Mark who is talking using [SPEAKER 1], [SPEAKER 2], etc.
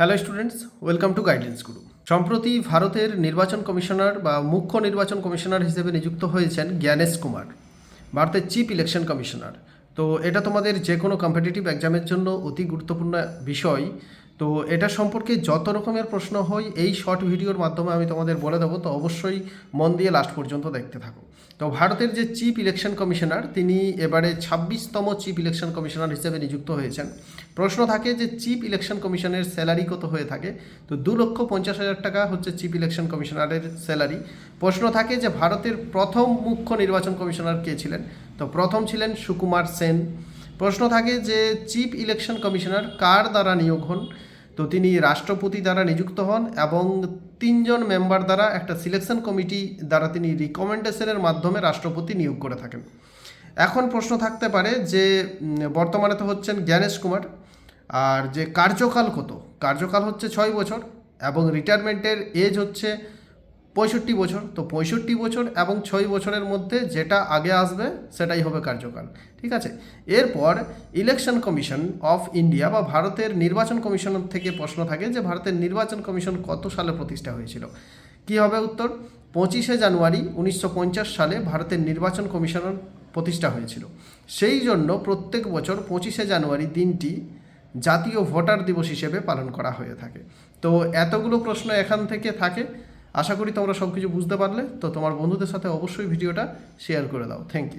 [SPEAKER 1] Hello students welcome to guidance Guru সম্প্রতি ভারতের নির্বাচন কমিশনার বা মুখ্য নির্বাচন কমিশনার হিসেবে নিযুক্ত হয়েছেন জ্ঞানেশ কুমার, ভারতের চিফ ইলেকশন কমিশনার তো এটা তোমাদের যে কোনো কম্পিটিটিভ এক্সামের জন্য অতি গুরুত্বপূর্ণ বিষয়। তো এটা সম্পর্কে যত রকমের প্রশ্ন হয়, এই শর্ট ভিডিওর মাধ্যমে আমি তোমাদের বলে দেবো। তো অবশ্যই মন দিয়ে লাস্ট পর্যন্ত দেখতে থাকো। তো ভারতের যে চিফ ইলেকশন কমিশনার তিনি এবারে ছাব্বিশতম চিফ ইলেকশন কমিশনার হিসেবে নিযুক্ত হয়েছেন। প্রশ্ন থাকে যে চিফ ইলেকশন কমিশনের স্যালারি কত হয়ে থাকে? তো দু লক্ষ পঞ্চাশ হাজার টাকা হচ্ছে চিফ ইলেকশন কমিশনারের স্যালারি প্রশ্ন থাকে যে ভারতের প্রথম মুখ্য নির্বাচন কমিশনার কে ছিলেন? তো প্রথম ছিলেন সুকুমার সেন। প্রশ্ন থাকে যে চিফ ইলেকশন কমিশনার কার দ্বারা নিয়োগ হন? তো তিনি রাষ্ট্রপতি দ্বারা নিযুক্ত হন এবং তিনজন মেম্বার দ্বারা একটা সিলেকশন কমিটি দ্বারা তিনি রিকমেন্ডেশনের মাধ্যমে রাষ্ট্রপতি নিয়োগ করে থাকেন। এখন প্রশ্ন থাকতে পারে যে বর্তমানে তো হচ্ছেন জ্ঞানেশ কুমার, আর যে কার্যকাল কত? কার্যকাল হচ্ছে ছয় বছর এবং রিটায়ারমেন্টের এজ হচ্ছে পঁয়ষট্টি বছর। তো পঁয়ষট্টি বছর এবং ছয় বছরের মধ্যে যেটা আগে আসবে, সেটাই হবে কার্যকাল। ঠিক আছে? এরপর ইলেকশন কমিশন অফ ইন্ডিয়া বা ভারতের নির্বাচন কমিশন থেকে প্রশ্ন থাকে যে ভারতের নির্বাচন কমিশন কত সালে প্রতিষ্ঠা হয়েছিল? কি হবে উত্তর? পঁচিশে জানুয়ারি উনিশশো পঞ্চাশ সালে ভারতের নির্বাচন কমিশন প্রতিষ্ঠা হয়েছিল। সেই জন্য প্রত্যেক বছর পঁচিশে জানুয়ারি দিনটি জাতীয় ভোটার দিবস হিসেবে পালন করা হয়ে থাকে। তো এতগুলো প্রশ্ন এখান থেকে থাকে। আশা করি তোমরা সব কিছু বুঝতে পারলে। তো তোমার বন্ধুদের সাথে অবশ্যই ভিডিওটা শেয়ার করে দাও। Thank you